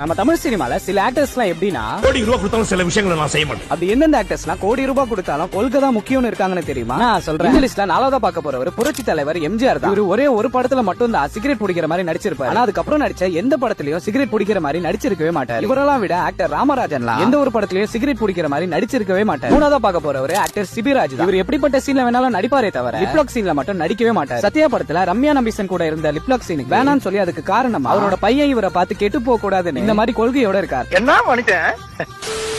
நம்ம தமிழ் சினிமால சில ஆக்டர்ஸ்லாம் எப்படின்னா கோடி ரூபா கொடுத்தாலும் சில விஷயங்களை நான் செய்ய மாட்டேன். அப்படி எந்தெந்த ஆக்டர்ஸ்லாம் கோடி ரூபாய் கொடுத்தாலும் கொள்கை தான் முக்கியம்னு இருக்காங்கன்னு தெரியுமா? நான் சொல்றேன். இந்த லிஸ்ட்ல நாலாவதா பார்க்க போறவர் புரட்சி தலைவர் எம்ஜிஆர் தான். இவரு ஒரே ஒரு படத்துல மட்டும் தான் சிகரெட் பிடிக்கிற மாதிரி நடிச்சிருப்பாரு. ஆனா அதுக்கப்புறம் நடிச்ச எந்த படத்துலயும் சிகரெட் பிடிக்கிற மாதிரி நடிச்சிருக்கவே மாட்டார். இவரெல்லாம் விட ஆக்டர் ராமராஜன்லாம் எந்த ஒரு படத்துலயும் சிகரெட் பிடிக்கிற மாதிரி நடிச்சிருக்கவே மாட்டார். மூணாவதா பார்க்க போறவர் ஆக்டர் சிபிராஜ் தான். இவர் எப்படிப்பட்ட சீன்ல வேணாலும் நடிப்பாரே தவிர லிப்லாக் சீன்ல மட்டும் நடிக்கவே மாட்டார். சத்யா படத்துல ரம்யா நம்பிசன் கூட இருந்த லிப்லாக் சீனுக்கு வேணாம்னு சொல்லி அதுக்கு காரணம் அவரோட பையன் இவரை பார்த்து கெட்டு போக கூடாதுன்னு. இந்த மாதிரி கொள்கையோட இருக்கார். என்ன பண்ணிட்டேன்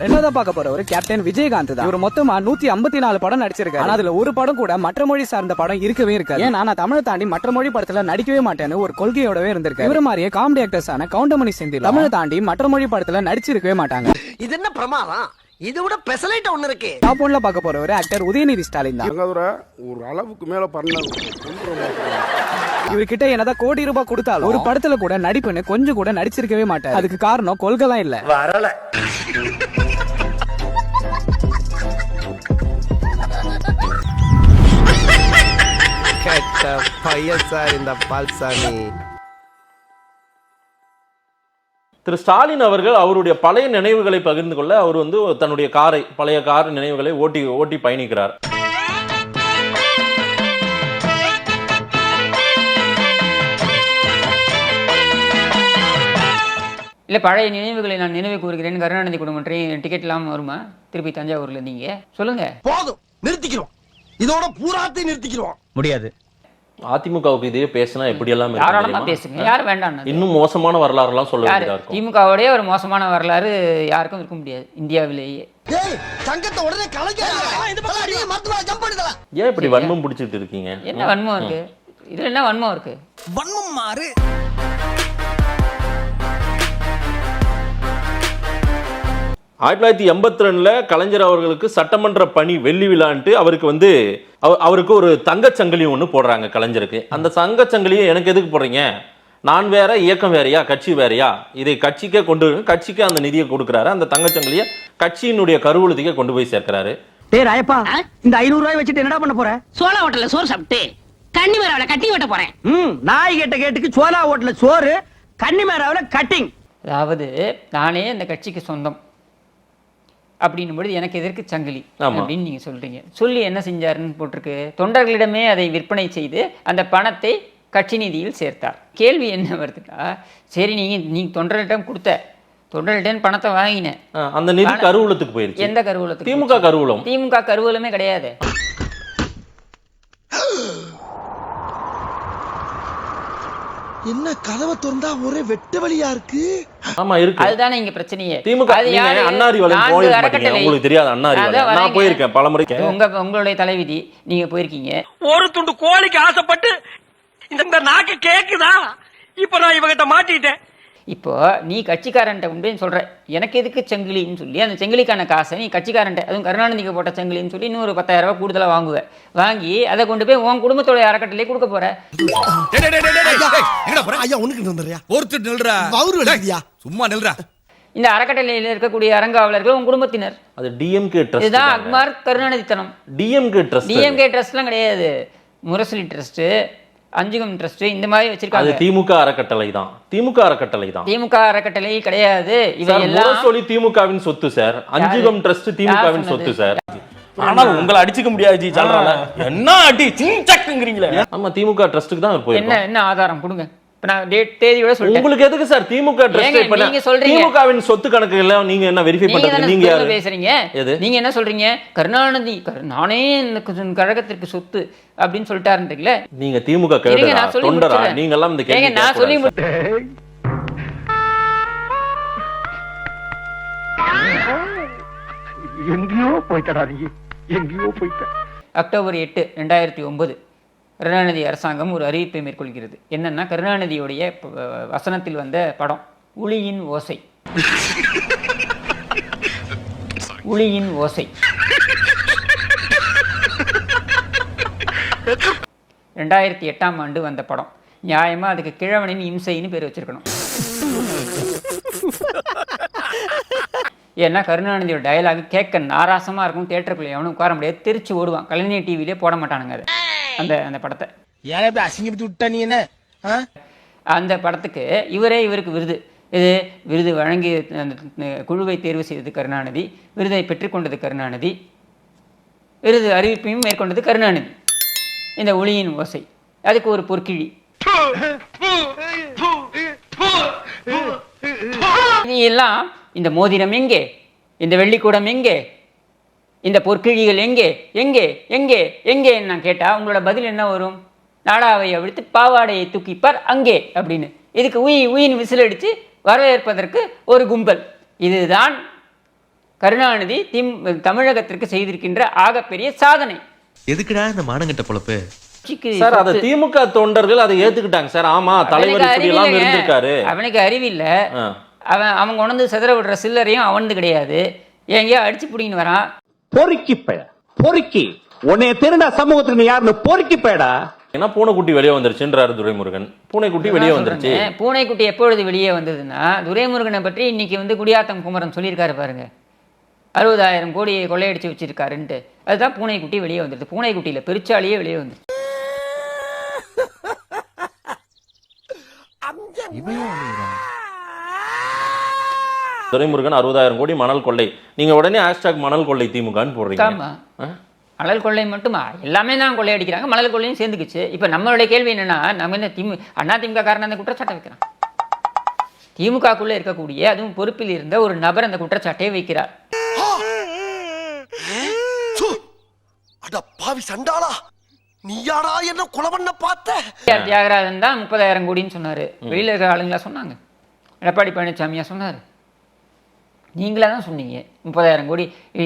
ரெண்டாவதா பார்க்க போறவர் கேப்டன் விஜயகாந்த் தான். இவர் மொத்தமா நூத்தி ஐம்பத்தி நாலு படம் நடிச்சிருக்காரு. ஆனா அதுல ஒரு படம் கூட மற்ற மொழி சார்ந்த படம் இருக்கவே இருக்காது. ஏன்னா நான் தமிழை தாண்டி மற்ற மொழி படத்துல நடிக்கவே மாட்டேன்னு ஒரு கொள்கையோடவே இருந்திருக்காரு. இவர மாதிரியே காமெடி ஆக்டர்ஸ் ஆன கவுண்டமணி செந்தில் தமிழை தாண்டி மற்ற மொழி படத்துல நடிச்சிருக்கவே மாட்டாங்க. இது என்ன பிரமாதம்? இது விட பெசலைட் ஒண்ணு இருக்கு. டாப் ஒன்ல பார்க்க போறவர் ஆக்டர் உதயநிதி ஸ்டாலின் தான். ஒரு அளவுக்கு மேல பண்ண இவர்கிட்ட என்னதான் கோடி ரூபாய் கொடுத்தாலும் ஒரு படத்துல கூட நடிப்புன்னு கொஞ்சம் கூட நடிச்சிருக்கவே மாட்டார். அதுக்கு காரணம் கொள்கைலாம் இல்ல. வரல. பையன் சார் இந்த பால்சாமி. திரு ஸ்டாலின் அவர்கள் அவருடைய பழைய நினைவுகளை பகிர்ந்து கொள்ள அவர் வந்து தன்னுடைய காரை பழைய கார் நினைவுகளை ஓட்டி ஓட்டி பயணிக்கிறார். இல்லை பழைய நினைவுகளை நான் நினைவு கூறுகிறேன். கருணாநிதி குடும்பம் ட்ரெயின் டிக்கெட் இல்லாமல் வருமா? திருப்பி தஞ்சாவூர்ல நீங்க சொல்லுங்க. போதும். நிறுத்திக்கிறோம் இதோட பூராத்தையும் நிறுத்திக்கிறோம் முடியாது. அதிமுகவுக்கு இதே பேசினா எப்படி எல்லாம் தெரியுமா? பேசுங்க. யார் வேண்டாம் இன்னும் மோசமான வரலாறுலாம் சொல்ல வேண்டியதா திமுகவோடய ஒரு மோசமான வரலாறு யாருக்கும் இருக்க முடியாது. இந்தியாவிலேயே. டேய் சங்கத்தை உடனே ஏன் இப்படி வன்மம் பிடிச்சிட்டு இருக்கீங்க? என்ன வன்மம் இருக்கு? இதுல என்ன வன்மம் இருக்கு? வன்மம் மாறு. ஆயிரத்தி தொள்ளாயிரத்தி எண்பத்தி ரெண்டுல கலைஞர் அவர்களுக்கு சட்டமன்ற பணி வெள்ளி விழான்ட்டு அவருக்கு வந்து அவ- அவருக்கு ஒரு தங்கச்சங்கிலி ஒன்று போடுறாங்க கலைஞருக்கு. அந்த தங்கச்சங்கிலியை எனக்கு எதுக்கு போடுறீங்க? நான் வேற இயக்கம் வேறயா கட்சி வேறயா? இதை கட்சிக்கே கொண்டு கட்சிக்கு அந்த நிதியை கொடுக்குறாரு. அந்த தங்கச்சங்கிலியை கட்சியினுடைய கருவூலத்துக்கே கொண்டு போய் சேர்க்கிறாரு. டேய் ராயப்பா இந்த ஐநூறு ரூபாய் வச்சுட்டு என்னடா பண்ண போற? சோள ஹோட்டல்ல சோறு சாப்பிட்டு கன்னி மரவளை கட்டி வெட்ட போறேன். ம் நாய் கேட்ட கேட்டுக்கு சோலா ஹோட்டல்ல சோறு கன்னிமேராவில கட்டிங். அதாவது நானே அந்த கட்சிக்கு சொந்தம். அப்படின்னும் பொழுது எனக்கு எதற்கு சங்கிலி. அப்படின்னு நீங்க சொல்றீங்க. சொல்லி என்ன செஞ்சாருன்னு போட்டிருக்கு? தொண்டர்களிடமே அதை விற்பனை செய்து அந்த பணத்தை கட்சி நிதியில் சேர்த்தார். கேள்வி என்ன வருதுன்னா சரி நீங்க நீங்க தொண்டர்களிடம் கொடுத்த தொண்டர்களிடம் பணத்தை வாங்கினேன் அந்த நிதி கருவூலத்துக்கு போயிருச்சு. எந்த கருவூலத்துக்கு திமுக கருவூலம். திமுக கருவூலமே கிடையாது. என்ன கதவை திறந்தா ஒரே வெட்ட வழியா இருக்கு? ஆமா இருக்கு. அதுதானே இங்க பிரச்சனையே. திமுக நீங்க? அண்ணாரி வளையம் நான்கு போயிருக்க மாட்டீங்க. அறக்கட்டளை. உங்களுக்கு தெரியாது அண்ணாரி வளையம் நான். போயிருக்கேன் பல முறை இது உங்க உங்களுடைய தலைவிதி. நீங்க போயிருக்கீங்க. ஒரு துண்டு கோழிக்கு ஆசைப்பட்டு இந்த இந்த நாக்கு கேக்குதா? இப்ப நான் இவகிட்ட மாட்டிட்டேன். இப்போ நீ கட்சிக்காரன்ட்ட கொண்டு போய் சொல்ற எனக்கு எதுக்கு செங்கிலின்னு சொல்லி அந்த செங்கிலிக்கான காசை நீ கட்சிக்காரன்ட்ட அதுவும் கருணாநிதிக்கு போட்ட செங்கிலின்னு சொல்லி இன்னொரு பத்தாயிரம் ரூபாய் கூடுதலா வாங்குவ. வாங்கி அதை கொண்டு போய் உன் குடும்பத்தோட அறக்கட்டளை கொடுக்க போற. சும்மா நில்றா. இந்த அறக்கட்டளையில் இருக்கக்கூடிய அறங்காவலர்கள் உன் குடும்பத்தினர். அது டிஎம்கே ட்ரஸ்ட் இதுதான் அக்மார் கருணாநிதித்தனம். டிஎம்கே ட்ரஸ்ட் டிஎம்கே ட்ரஸ்ட்லாம் கிடையாது. முரசொலி ட்ரஸ்ட் அஞ்சுகம் ட்ரஸ்ட் இந்த மாதிரி அது வச்சிருக்காங்க திமுக அறக்கட்டளை தான். திமுக அறக்கட்டளை தான். திமுக அறக்கட்டளை கிடையாது. சார் இவையெல்லாம் முரசொலி திமுகவின் சொத்து சார். அஞ்சுகம் ட்ரஸ்ட் திமுகவின் சொத்து? சார். ஆனால் உங்களை அடிச்சுக்க முடியாது ஜி சொல்றாங்க என்ன அடி? சிங்சக்குங்கிறீங்களே ஆமா திமுக ட்ரஸ்ட்டுக்கு தான் என்ன என்ன ஆதாரம் கொடுங்க. இப்ப நான் டேட் தேதியோட சொல்லிட்டேன். உங்களுக்கு எதுக்கு சார் திமுக நீங்க சொல்றீங்க. திமுகவின் சொத்து கணக்கு எல்லாம் நீங்க என்ன வெரிஃபை பண்றது? நீங்க பேசுறீங்க? எது? நீங்க என்ன சொல்றீங்க? கருணாநிதி கரு- நானே இந்த கழகத்திற்கு சொத்து அப்படின்னு சொல்லிட்டாருன்றீங்களே? நீங்க திமுக தொண்டரா. நீங்க எல்லாம் இந்த கேள்வி நான் சொல்லி. எங்கேயோ போயிட்டடா நீ. எங்கேயோ போயிட்ட. அக்டோபர் எட்டு ரெண்டாயிரத்தி ஒன்பது. கருணாநிதி அரசாங்கம் ஒரு அறிவிப்பை மேற்கொள்கிறது. என்னன்னா கருணாநிதியுடைய வசனத்தில் வந்த படம் உளியின் ஓசை உளியின் ஓசை. ரெண்டாயிரத்தி எட்டாம் ஆண்டு வந்த படம். நியாயமா அதுக்கு கிழவனின் இம்சைன்னு பேர் வச்சிருக்கணும். ஏன்னா கருணாநிதியோட டயலாக் கேட்க நாராசமா இருக்கும். தேட்டருக்குள்ளே எவனும் உட்கார முடியாது. திருச்சி ஓடுவான். கலைஞர் டிவிலே போட மாட்டானுங்க அது. அந்த அந்த படத்தை. ஏன் இப்படி அசிங்கப்பட்டு விட்ட நீ என்ன? அந்த படத்துக்கு இவரே இவருக்கு விருது. இது விருது வழங்கிய அந்த குழுவை தேர்வு செய்தது கருணாநிதி விருதை பெற்றுக்கொண்டது கருணாநிதி விருது அறிவிப்பையும் மேற்கொண்டது கருணாநிதி. இந்த ஒளியின் ஓசை. அதுக்கு ஒரு பொற்கிழி. எல்லாம் இந்த மோதிரம் எங்கே? இந்த வெள்ளிக்கூடம் எங்கே? இந்த பொற்கிழிகள் எங்கே? எங்கே? எங்கே? எங்கே? நான் கேட்டா உங்களோட பதில் என்ன வரும்? நாடாவை அவிழ்த்து பாவாடையை தூக்கிப்பார் அங்கே அப்படின்னு. இதுக்கு உய் உயின் விசில் அடித்து வரவேற்பதற்கு ஒரு கும்பல். இதுதான் கருணாநிதி திம் தமிழகத்திற்கு செய்திருக்கின்ற ஆகப்பெரிய சாதனை. எதுக்குடா இந்த மானங்கட்ட பொழப்பு? சார் அதை திமுக தொண்டர்கள் அதை ஏத்துக்கிட்டாங்க சார். ஆமா தலைவர். இருந்திருக்காரு. அவனுக்கு அறிவில்ல. ஆ. அவன் அவன் கொண்டு சிதற விடுற சில்லறையும் அவனது கிடையாது. எங்கேயோ அடிச்சு பிடிங்கின்னு வரான்? பொறுக்கி பய பொறுக்கி. உன்னைய திருடா சமூகத்துக்கு நீ யாருன்னு பொறுக்கி பயடா. ஏன்னா பூனைக்குட்டி வெளியே வந்துருச்சுன்றாரு துரைமுருகன். பூனைக்குட்டி வெளியே வந்துருச்சு. பூனைக்குட்டி எப்பொழுது வெளியே வந்ததுன்னா துரைமுருகனை பற்றி இன்னைக்கு வந்து குடியாத்தம் குமரன் சொல்லியிருக்காரு பாருங்க. அறுபதாயிரம் கோடி கொள்ளையடிச்சு வச்சிருக்காருன்ட்டு. அதுதான் பூனைக்குட்டி வெளியே வந்துடுது பூனைக்குட்டியில பெருச்சாலியே வெளியே வந்துடுது துரைமுருகன் அறுபதாயிரம் கோடி மணல் கொள்ளை. நீங்க உடனே ஹேஷ்டாக் மணல் கொள்ளை திமுகன்னு போடுறீங்க? மணல் கொள்ளை மட்டுமா? எல்லாமே தான் கொள்ளையடிக்கிறாங்க மணல் கொள்ளையும் சேர்ந்துக்குச்சு. இப்போ நம்மளுடைய கேள்வி என்னன்னா நம்ம என்ன திமு அண்ணா திமுக காரன் அந்த குற்றச்சாட்டை வைக்கிறான். திமுகக்குள்ள இருக்கக்கூடிய அதுவும் பொறுப்பில் இருந்த ஒரு நபர் அந்த குற்றச்சாட்டை வைக்கிறார். அட பாவி சண்டாளா! நீயாடா என்ன கொலை பண்ண பார்த்த தியாகராஜன் தான் முப்பதாயிரம் கோடின்னு சொன்னாரு. வெளியில இருக்கிற ஆளுங்களா சொன்னாங்க. எடப்பாடி பழனிசாமியா சொன்னாரு. நீங்களா தான் சொன்னீங்க. முப்பதாயிரம் கோடி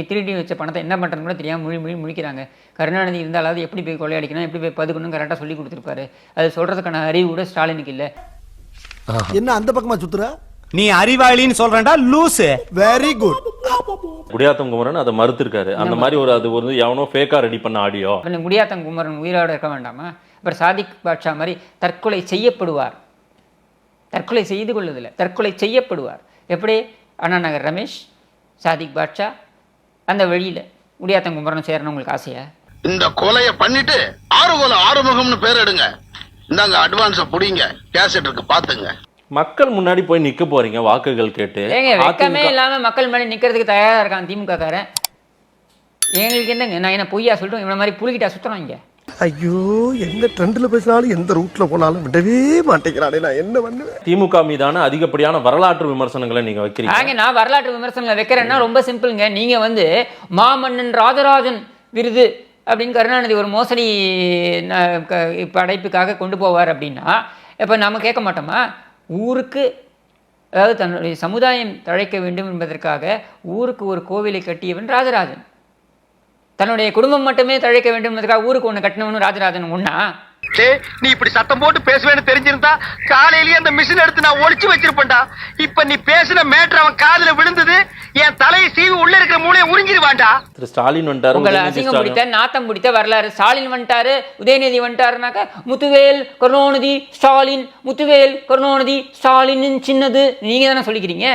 திருடி வச்ச பணத்தை என்ன பண்ணுறதுன்னு கூட தெரியாமல் மொழி மொழி முழிக்கிறாங்க. கருணாநிதி இருந்தாலாவது எப்படி போய் கொள்ளையடிக்கணும் எப்படி போய் பதுக்கணும் கரெக்டாக சொல்லி கொடுத்துருப்பாரு. அது சொல்கிறதுக்கான அறிவு கூட ஸ்டாலினுக்கு இல்லை. என்ன அந்த பக்கமா சுத்துற? நீ அறிவாளின்னு சொல்றேன்டா லூசு. வெரி குட் குடியாத்தம் குமரன் அதை மறுத்திருக்காரு. அந்த மாதிரி ஒரு அது ஒரு எவனோ ஃபேக்கா ரெடி பண்ண ஆடியோ குடியாத்தம் குமரன் உயிரோடு இருக்க வேண்டாமா? அப்புறம் சாதிக் பாட்ஷா மாதிரி தற்கொலை செய்யப்படுவார். தற்கொலை செய்து கொள்வதில்லை தற்கொலை செய்யப்படுவார். எப்படி? அண்ணா நகர் ரமேஷ் சாதிக் பாட்ஷா அந்த வழியில் குடியாத்தம் குமரன் சேரணும் உங்களுக்கு ஆசையா? இந்த கொலைய பண்ணிட்டு ஆறுகோல ஆறுமுகம்னு பேர் எடுங்க. இந்தாங்க அட்வான்ஸ புடிங்க கேசட் இருக்கு பாத்துங்க மக்கள் முன்னாடி போய் நிக்க போறீங்க வாக்குகள் கேட்டு. ஏங்க வெக்கமே இல்லாம மக்கள் மேலே நிக்கிறதுக்கு தயாரா இருக்கான் திமுக காரன் எங்களுக்கு என்னங்க நான் என்ன பொய்யா சொல்லிட்டோம் இவன மாதிரி சுத்துறோம் இங்க. ஐயோ எந்த ட்ரெண்ட்ல பேசினாலும் எந்த ரூட்ல போனாலும் விடவே மாட்டேங்கிறானே நான் என்ன பண்ணுவேன்? திமுக மீதான அதிகப்படியான வரலாற்று விமர்சனங்களை நீங்க வைக்கிறீங்க. ஆங்க நான் வரலாற்று விமர்சனங்களை வைக்கிறேன்னா ரொம்ப சிம்பிளுங்க நீங்க வந்து மாமன்னன் ராஜராஜன் விருது அப்படின்னு கருணாநிதி ஒரு மோசடி படைப்புக்காக கொண்டு போவார் அப்படின்னா இப்போ நம்ம கேட்க மாட்டோமா? ஊருக்கு அதாவது தன்னுடைய சமுதாயம் தழைக்க வேண்டும் என்பதற்காக ஊருக்கு ஒரு கோவிலை கட்டியவன் ராஜராஜன். தன்னுடைய குடும்பம் மட்டுமே தழைக்க வேண்டும் என்பதற்காக ஊருக்கு ஒன்று கட்டினவனும் ராஜராஜன் ஒண்ணா? நீ இப்படி சத்தம் போட்டு பேசுவேன்னு தெரிஞ்சிருந்தா காலையிலேயே அந்த மிஷின் எடுத்து நான் ஒளிச்சு வச்சிருப்பேன்டா. இப்ப நீ பேசின மேட்ரு அவன் காதுல விழுந்தது என் தலையை சீவி உள்ள இருக்கிற மூளையை உறிஞ்சிருவான்டா. திரு ஸ்டாலின் வந்துட்டாரு உங்களை அசிங்கம் பிடித்த நாத்தம் பிடித்த வரலாறு. ஸ்டாலின் வந்துட்டாரு உதயநிதி வந்துட்டாருனாக்க முத்துவேல் கருணாநிதி ஸ்டாலின் முத்துவேல் கருணாநிதி ஸ்டாலின் சின்னது. நீங்க தானே சொல்லிக்கிறீங்க?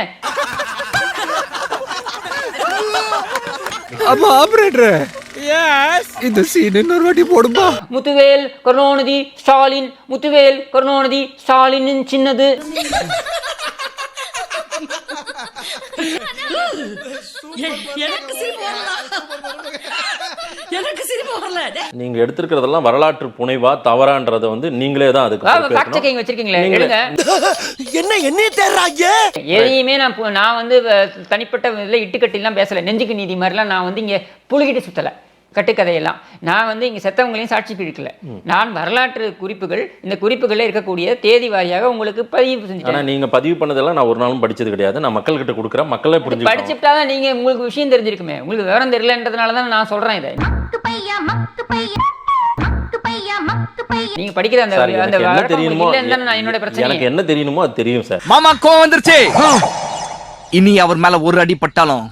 ஆமா ஆபரேட்டர் இந்த சீன் இன்னொரு வாட்டி போடுமா முத்துவேல் கருணாநிதி ஸ்டாலின். முத்துவேல் கருணாநிதி ஸ்டாலின் சின்னது. எனக்கு எனக்கு சிரிப்பு வரல. நீங்க எடுத்திருக்கிறதெல்லாம் வரலாற்று புனைவா தவறான்றத வந்து நீங்களே தான் அதுக்கு ஃபேக்ட். செக்கிங் வச்சிருக்கீங்களே நீங்களே- எடுங்க. என்ன என்னைய தேடுறாங்க எதையுமே நான் நான் வந்து தனிப்பட்ட இதில் இட்டுக்கட்டிலாம் பேசலை. நெஞ்சுக்கு நீதி மாதிரிலாம் நான் வந்து இங்கே புழுகிட்டு சுத்தலை கட்டுக்கதையெல்லாம். நான் வந்து இங்கே செத்தவங்களையும் சாட்சி பிடிக்கல. நான் வரலாற்று குறிப்புகள் இந்த குறிப்புகளில் இருக்கக்கூடிய தேதி வாரியாக உங்களுக்கு பதிவு ஆனா செஞ்சுட்டேன். நீங்க பதிவு பண்ணதெல்லாம் நான் ஒரு நாளும் படிச்சது கிடையாது. நான் மக்கள் கிட்ட கொடுக்குறேன். மக்களே புரிஞ்சுக்கணும் படிச்சுட்டா தான் நீங்கள் உங்களுக்கு விஷயம் தெரிஞ்சிருக்குமே. உங்களுக்கு விவரம் தெரியலன்றதுனால தான் நான் சொல்கிறேன் இதை. நீங்க படிக்கிற அந்த அந்த என்ன என்னோட பிரச்சனை எனக்கு என்ன தெரியணுமோ அது தெரியும் சார். மாமா கோவம் வந்துருச்சு. இனி அவர் மேல ஒரு அடி பட்டாலும்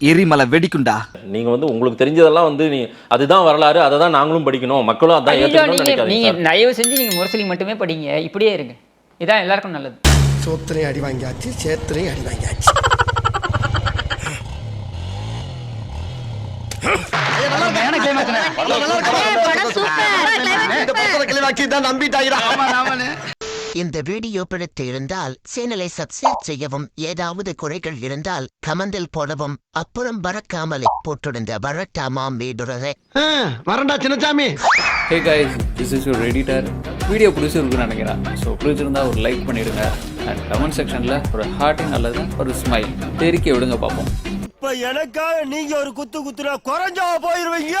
எரிமலை வெடிக்குண்டா நீங்க வந்து உங்களுக்கு தெரிஞ்சதெல்லாம் வந்து நீ அதுதான் வரலாறு அதை தான் நாங்களும் படிக்கணும். மக்களும் அதான் ஏத்துக்கணும்னு நீங்க நினைக்காதீங்க நீங்க சார். தயவு செஞ்சு நீங்க முரசொலி மட்டுமே படிங்க. இப்படியே இருங்க. இதான் எல்லாருக்கும் நல்லது. சோத்திரையும் அடி வாங்கியாச்சு சேத்திரையும் அடி வாங்கியாச்சு. இந்த வீடியோ பிடித்து இருந்தால் சேனலை சப்ஸ்கிரைப் செய்யவும் ஏதாவது குறைகள் இருந்தால் கமெண்டில் போடவும் அப்புறம் பறக்காமலே போட்டிருந்த வரட்டாமாம் வீடுறதை வரண்டா Chinnasamy hey guys this is your editor video பிடிச்சிருக்குன்னு நினைக்கிறேன். ஸோ பிடிச்சிருந்தா ஒரு லைக் பண்ணிடுங்க. அண்ட் கமெண்ட் செக்ஷனில் ஒரு ஹார்ட்டிங் அல்லது ஒரு ஸ்மைல் தெரிக்க விடுங்க பார்ப்போம். இப்ப எனக்காக நீங்க ஒரு குத்து குத்துனா குறைஞ்சா போயிருவீங்க.